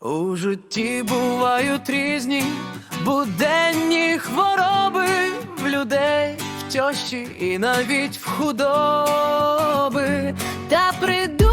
У житті бувають різні буденні хвороби в людей, в тьощі і навіть в худоби. Та приду.